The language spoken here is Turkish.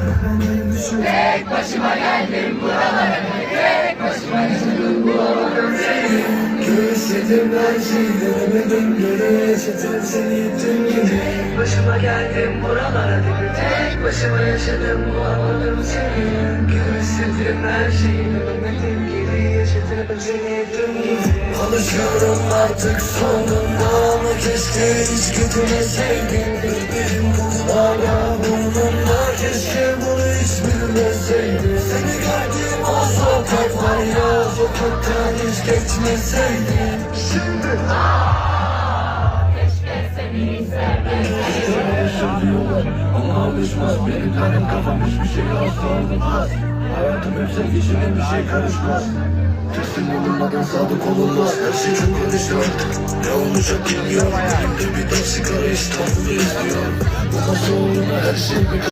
Tek başıma geldim buralara Tek başıma yaşadım bulamadım seni Göğüsledim her şeyi denemedim geri yaşatır seni ettim gibi Tek başıma geldim buralara Tek başıma yaşadım bulamadım seni Göğüsledim her şeyi denemedim geri yaşatır seni ettim gibi Alışıyorum artık sonunda ama keşke hiç gitmeseydin Benim kulağına burnumda keşke bunu hiç bilmeseydin Seni gördüğüm o sokak var ya sokaktan hiç geçmeseydin Şimdi Söylüyorlar ama alışmaz Benim benim kafam hiçbir şey asla olmaz Hayatım hep sen içine bir şey karışmaz Teslim olunmadan sadık olunmaz Her şey çok artık Ne olacak bilmiyorum Elimde bir dal sigara İstanbul'u izliyorum Bu nasıl uğruna her şey bir